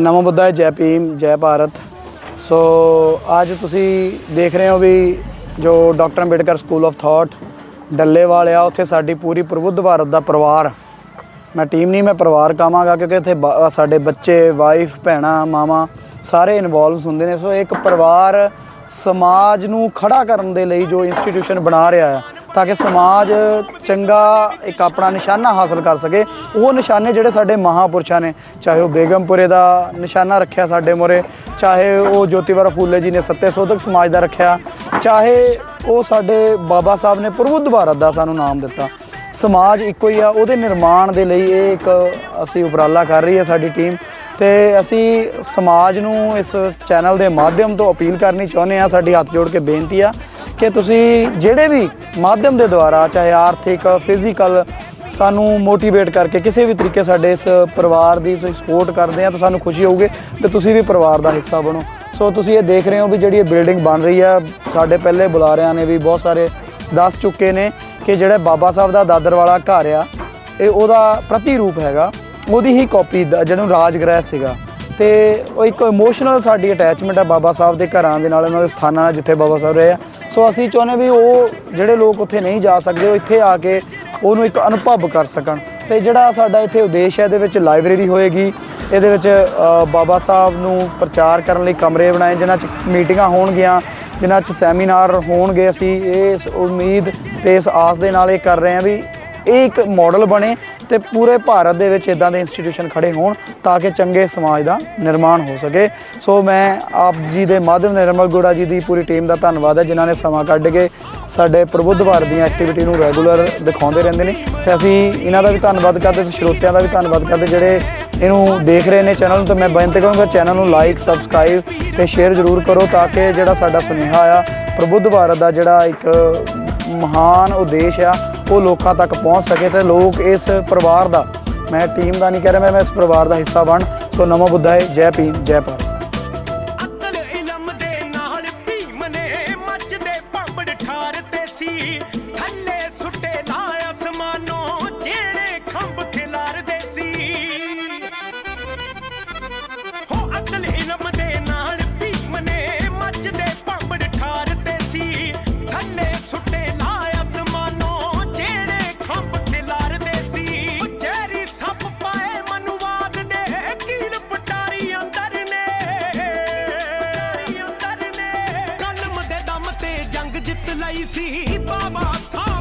ਨਮੋ ਬੁੱਧਾ ਜੈ ਭੀਮ, ਜੈ ਭਾਰਤ। ਸੋ ਅੱਜ ਤੁਸੀਂ ਦੇਖ ਰਹੇ ਹੋ ਵੀ ਜੋ doctor Ambedkar school of thought Dallewal ਆ, ਉੱਥੇ ਸਾਡੀ ਪੂਰੀ ਪ੍ਰਬੁੱਧ ਭਾਰਤ ਦਾ ਪਰਿਵਾਰ। ਮੈਂ ਟੀਮ ਨਹੀਂ, ਮੈਂ ਪਰਿਵਾਰ ਕਾਵਾਂਗਾ, ਕਿਉਂਕਿ ਇੱਥੇ ਬ- ਸਾਡੇ ਬੱਚੇ ਵਾਈਫ ਭੈਣਾਂ, ਮਾਵਾਂ ਸਾਰੇ ਇਨਵੋਲਵ ਹੁੰਦੇ ਨੇ। ਸੋ ਇੱਕ ਪਰਿਵਾਰ ਸਮਾਜ ਨੂੰ ਖੜਾ ਕਰਨ ਦੇ ਲਈ ਜੋ ਇੰਸਟੀਟਿਊਸ਼ਨ ਬਣਾ ਰਿਹਾ ਹੈ ਤਾਂ ਕਿ ਸਮਾਜ ਚੰਗਾ ਇੱਕ ਆਪਣਾ ਨਿਸ਼ਾਨਾ ਹਾਸਲ ਕਰ ਸਕੇ। ਉਹ ਨਿਸ਼ਾਨੇ ਜਿਹੜੇ ਸਾਡੇ ਮਹਾਪੁਰਸ਼ਾਂ ਨੇ, ਚਾਹੇ ਉਹ ਬੇਗਮਪੁਰੇ ਦਾ ਨਿਸ਼ਾਨਾ ਰੱਖਿਆ ਸਾਡੇ ਮੋਰੇ, ਚਾਹੇ ਉਹ ਜੋਤੀਬਾ ਫੂਲੇ ਜੀ ਨੇ ਸੱਤੇ ਸੋਧਕ ਸਮਾਜ ਦਾ ਰੱਖਿਆ, ਚਾਹੇ ਉਹ ਸਾਡੇ ਬਾਬਾ ਸਾਹਿਬ ਨੇ ਪ੍ਰਬੁੱਧ ਭਾਰਤ ਦਾ ਸਾਨੂੰ ਨਾਮ ਦਿੱਤਾ। ਸਮਾਜ ਇੱਕੋ ਹੀ ਆ, ਉਹਦੇ ਨਿਰਮਾਣ ਦੇ ਲਈ ਇਹ ਇੱਕ ਅਸੀਂ ਉਪਰਾਲਾ ਕਰ ਰਹੀ ਹੈ ਸਾਡੀ ਟੀਮ। ਤੇ ਅਸੀਂ ਸਮਾਜ ਨੂੰ ਇਸ ਚੈਨਲ ਦੇ ਮਾਧਿਅਮ ਤੋਂ ਅਪੀਲ ਕਰਨੀ ਚਾਹੁੰਦੇ ਆ ਸਾਡੀ ਹੱਥ ਜੋੜ ਕੇ ਬੇਨਤੀ ਆ ਕਿ ਤੁਸੀਂ ਜਿਹੜੇ ਵੀ ਮਾਧਿਅਮ ਦੇ ਦੁਆਰਾ, ਚਾਹੇ ਆਰਥਿਕ ਫਿਜ਼ੀਕਲ ਸਾਨੂੰ ਮੋਟੀਵੇਟ ਕਰਕੇ ਕਿਸੇ ਵੀ ਤਰੀਕੇ ਸਾਡੇ ਇਸ ਪਰਿਵਾਰ ਦੀ ਸਪੋਰਟ ਕਰਦੇ ਆ ਤਾਂ ਸਾਨੂੰ ਖੁਸ਼ੀ ਹੋਊਗੀ ਕਿ ਤੁਸੀਂ ਵੀ ਪਰਿਵਾਰ ਦਾ ਹਿੱਸਾ ਬਣੋ। ਸੋ ਤੁਸੀਂ ਇਹ ਦੇਖ ਰਹੇ ਹੋ ਵੀ ਜਿਹੜੀ ਇਹ ਬਿਲਡਿੰਗ ਬਣ ਰਹੀ ਆ, ਸਾਡੇ ਪਹਿਲੇ ਬੁਲਾਰਿਆਂ ਨੇ ਵੀ ਬਹੁਤ ਸਾਰੇ ਦੱਸ ਚੁੱਕੇ ਨੇ ਕਿ ਜਿਹੜਾ ਬਾਬਾ ਸਾਹਿਬ ਦਾ ਦਾਦਰ ਵਾਲਾ ਘਰ ਆ, ਇਹ ਉਹਦਾ ਪ੍ਰਤੀਰੂਪ ਹੈਗਾ। ਉਹਦੀ ਹੀ ਕਾਪੀ ਜਿਹਨੂੰ ਰਾਜਗ੍ਰਹਿ ਸੀਗਾ। ਤੇ ਉਹ ਇੱਕ ਇਮੋਸ਼ਨਲ ਸਾਡੀ ਅਟੈਚਮੈਂਟ ਹੈ ਬਾਬਾ ਸਾਹਿਬ ਦੇ ਘਰਾਂ ਦੇ ਨਾਲ, ਉਹਨਾਂ ਦੇ ਸਥਾਨਾਂ ਨਾਲ ਜਿੱਥੇ ਬਾਬਾ ਸਾਹਿਬ ਰਹੇ ਆ। ਸੋ ਅਸੀਂ ਚਾਹੁੰਦੇ ਵੀ ਉਹ ਜਿਹੜੇ ਲੋਕ ਉੱਥੇ ਨਹੀਂ ਜਾ ਸਕਦੇ, ਉਹ ਇੱਥੇ ਆ ਕੇ ਉਹਨੂੰ ਇੱਕ ਅਨੁਭਵ ਕਰ ਸਕਣ। ਤੇ ਜਿਹੜਾ ਸਾਡਾ ਇੱਥੇ ਉਦੇਸ਼ ਹੈ, ਇਹਦੇ ਵਿੱਚ ਲਾਇਬ੍ਰੇਰੀ ਹੋਏਗੀ। ਇਹਦੇ ਵਿੱਚ ਬਾਬਾ ਸਾਹਿਬ ਨੂੰ ਪ੍ਰਚਾਰ ਕਰਨ ਲਈ ਕਮਰੇ ਬਣਾਏ, ਜਿਨ੍ਹਾਂ 'ਚ ਮੀਟਿੰਗਾਂ ਹੋਣਗੀਆਂ, ਜਿਨ੍ਹਾਂ 'ਚ ਸੈਮੀਨਾਰ ਹੋਣਗੇ। ਅਸੀਂ ਇਸ ਉਮੀਦ ਤੇ ਇਸ ਆਸ ਦੇ ਨਾਲ ਇਹ ਕਰ ਰਹੇ ਹਾਂ ਵੀ ਇਹ ਇੱਕ ਮਾਡਲ ਬਣੇ ਤੇ ਪੂਰੇ ਭਾਰਤ ਦੇ ਵਿੱਚ ਇਦਾਂ ਦੇ ਇੰਸਟੀਟਿਊਸ਼ਨ ਖੜੇ ਹੋਣ ਤਾਂ ਕਿ ਚੰਗੇ ਸਮਾਜ ਦਾ ਨਿਰਮਾਣ ਹੋ ਸਕੇ। ਸੋ ਮੈਂ ਆਪ ਜੀ ਦੇ ਮਾਧਵ ਨਿਰਮਲ ਗੋੜਾ ਜੀ ਦੀ ਪੂਰੀ ਟੀਮ ਦਾ ਧੰਨਵਾਦ ਹੈ, ਜਿਨ੍ਹਾਂ ਨੇ ਸਮਾਂ ਕੱਢ ਕੇ ਸਾਡੇ ਪ੍ਰਬੁੱਧ ਭਾਰਤ ਦੀਆਂ ਐਕਟੀਵਿਟੀ ਨੂੰ ਰੈਗੂਲਰ ਦਿਖਾਉਂਦੇ ਰਹਿੰਦੇ ਨੇ। ਤੇ ਅਸੀਂ ਇਹਨਾਂ ਦਾ ਵੀ ਧੰਨਵਾਦ ਕਰਦੇ ਤੇ ਸਰੋਤਿਆਂ ਦਾ ਵੀ ਧੰਨਵਾਦ ਕਰਦੇ, ਜਿਹੜੇ ਇਹਨੂੰ ਦੇਖ ਰਹੇ ਨੇ ਚੈਨਲ ਨੂੰ। ਤਾਂ ਮੈਂ ਬੇਨਤੀ ਕਰੂੰਗਾ ਚੈਨਲ ਨੂੰ ਲਾਈਕ ਸਬਸਕ੍ਰਾਈਬ ਤੇ ਸ਼ੇਅਰ ਜ਼ਰੂਰ ਕਰੋ ਤਾਂ ਕਿ ਜਿਹੜਾ ਸਾਡਾ ਸੁਨੇਹਾ ਆ, ਪ੍ਰਬੁੱਧ ਭਾਰਤ ਦਾ ਜਿਹੜਾ ਇੱਕ ਮਹਾਨ ਉਦੇਸ਼ ਆ ਉਹ ਲੋਕਾਂ ਤੱਕ ਪਹੁੰਚ ਸਕੇ ਤੇ ਲੋਕ ਇਸ ਪਰਿਵਾਰ ਦਾ, ਮੈਂ ਟੀਮ ਦਾ ਨਹੀਂ ਕਹਿ ਰਿਹਾ, ਮੈਂ ਇਸ ਪਰਿਵਾਰ ਦਾ ਹਿੱਸਾ ਬਣ। ਸੋ ਨਮੋ ਬੁੱਧਾਏ, ਜੈ ਭੀਮ, ਜੈ ਭਾਰਤ। ਲਈ ਸੀ ਬਾਬਾ ਸਾਹਿਬ।